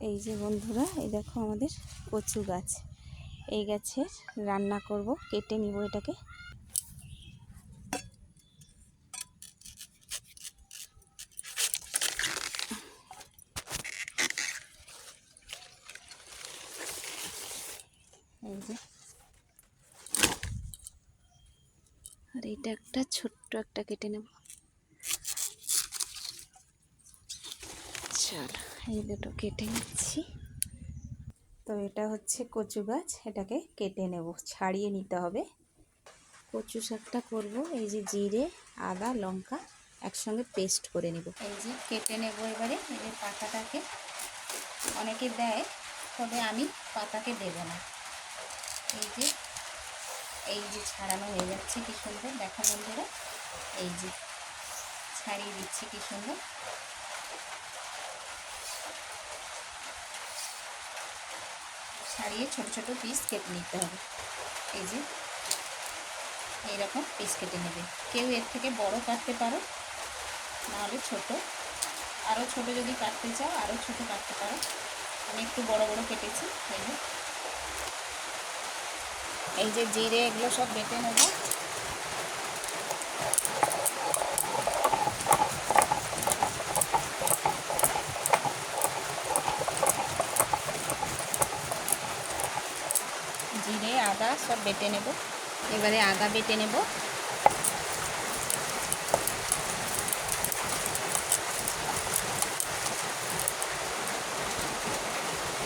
এই যে বন্ধুরা, এই দেখো আমাদের কচু গাছ। এই গাছের রান্না করব, কেটে নিব এটাকে। আর এটা একটা ছোট্ট একটা কেটে নেব। চল। এই দুটো কেটে নিচ্ছি। তো এটা হচ্ছে কচু গাছ, এটাকে কেটে নেব, ছাড়িয়ে নিতে হবে। কচু শাকটা করব, এই যে জিরে, আদা, লঙ্কা একসঙ্গে পেস্ট করে নেব। এই যে কেটে নেব এবারে, এই যে পাতাটাকে। অনেকে দেয়, তবে আমি পাতাকে দেব না। এই যে এই যে ছাড়ানো হয়ে যাচ্ছে, কি সুন্দর। দেখা বন্ধুরা, এই যে ছাড়িয়ে দিচ্ছি, কি সুন্দর। ছাড়িয়ে ছোট ছোট পিস কেটে নিতে হবে। এই যে, এইরকম পিস কেটে নেবে। কেউ এর থেকে বড় কাটতে পারো, নাহলে ছোট। আরও ছোট যদি কাটতে চাও আরও ছোট কাটতে পারো। আমি একটু বড় বড় কেটেছি এই যে জিরে এগুলো সব বেটে নেব। আদা সব বেটে নেব। এবারে আদা বেটে নেব।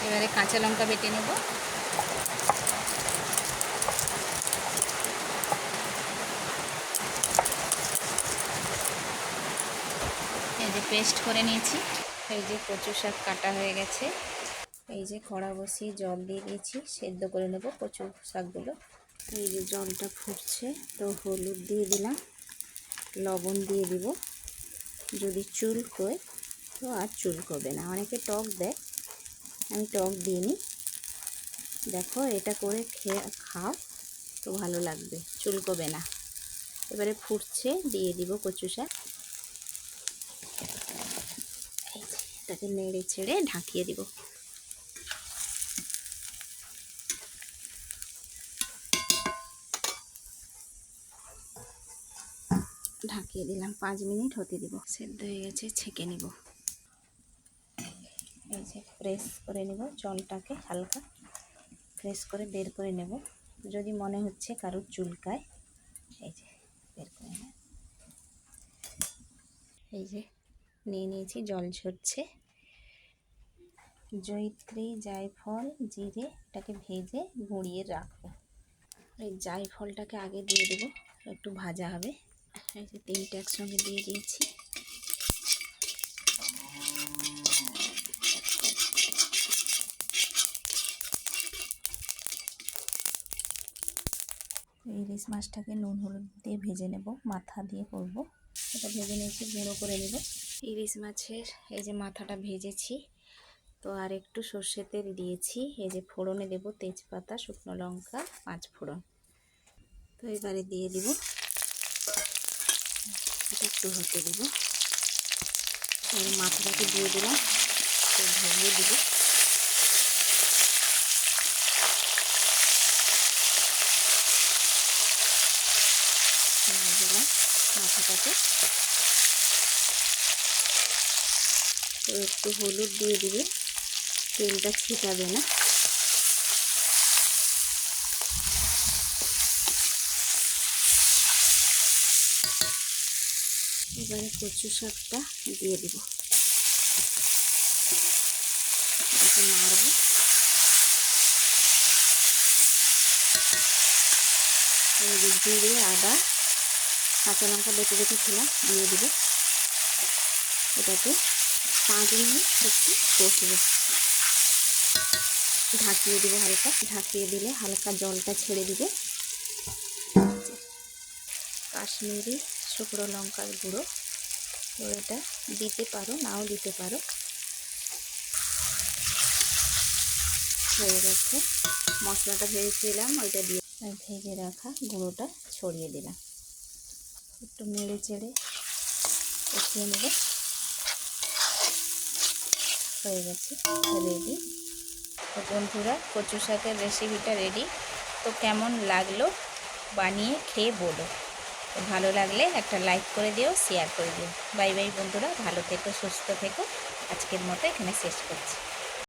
এবারে কাঁচা লঙ্কা বেটে নেব। এই যে পেস্ট করে নিয়েছি। এই যে কচু শাক কাটা হয়ে গেছে। এই যে কড়া বসিয়ে জল দিয়ে দিয়েছি, সেদ্ধ করে নেব কচু শাকগুলো। এই যে জলটা ফুটছে, তো হলুদ দিয়ে দিলাম, লবণ দিয়ে দিব। যদি চুল চুলকোয়, তো আর চুলকোবে না। অনেকে টক দেয়, আমি টক দিইনি। দেখো, এটা করে খেয়ে খাও, তো ভালো লাগবে, চুলকোবে না। এবারে ফুটছে, দিয়ে দিব কচু শাক। এটাকে নেড়ে ছেড়ে ঢাকিয়ে দিব। ঢাকিয়ে দিলাম, পাঁচ মিনিট হতে দিব। সেদ্ধ হয়ে গেছে, ছেঁকে নিব। এই যে প্রেস করে নেব, জলটাকে হালকা প্রেস করে বের করে নেব। যদি মনে হচ্ছে কারোর চুলকায়, এই যে বের করে নেব। এই যে নিয়ে নিয়েছি, জল ঝরছে। জয়িত্রী জায়ফল জিরে এটাকে ভেজে গুঁড়িয়ে রাখব। এই জায়ফলটাকে আগে দিয়ে দেবো, একটু ভাজা হবে। এই যে একসঙ্গে দিয়ে দিয়েছি। ইলিশ মাছটাকে নুন হলুদ দিয়ে ভেজে নেব, মাথা দিয়ে করব। এটা ভেজে নিয়েছি, গুঁড়ো করে নেব। ইলিশ মাছের এই যে মাথাটা ভেজেছি, তো আর একটু সর্ষে তেল দিয়েছি। এই যে ফোড়নে দেব তেজপাতা, শুকনো লঙ্কা, পাঁচ ফোড়ন। তো এবারে দিয়ে দিব একটু হতে দিব। মাথাটাকে দিয়ে দিলাম ভেঙে দিব। মাথাটাকে। তো একটু হলুদ দিয়ে দিবে তেলটা ছিটাবে না। এবারে কচু শাকটা দিয়ে দিব। নাড়বো জিরে আদা, কাঁচা লঙ্কা বেটে রেখেছিলাম দিয়ে দিব। এটাকে পাঁচ মিনিট একটু কষবো। ঢাকিয়ে দিব হালকা। ঢাকিয়ে দিলে হালকা জলটা ছেড়ে দিবে। কাশ্মীরি শুকনো লঙ্কার গুঁড়ো। তো এটা দিতে পারো, নাও দিতে পারো। হয়ে গেছে। মশলাটা ভেজেছিলাম, ওইটা দিয়ে ভেজে রাখা গুঁড়োটা ছড়িয়ে দিলাম। একটু নেড়ে চেড়ে কষিয়ে নেবে। হয়ে গেছে রেডি তো বন্ধুরা কচু শাকের রেসিপিটা রেডি তো কেমন লাগল? বানিয়ে খেয়ে বলো। ভালো লাগলে একটা লাইক করে দিও শেয়ার করে দিও। বাই বাই বন্ধুরা, ভালো থেকো, সুস্থ থেকো। আজকের মতো এখানে শেষ করছি।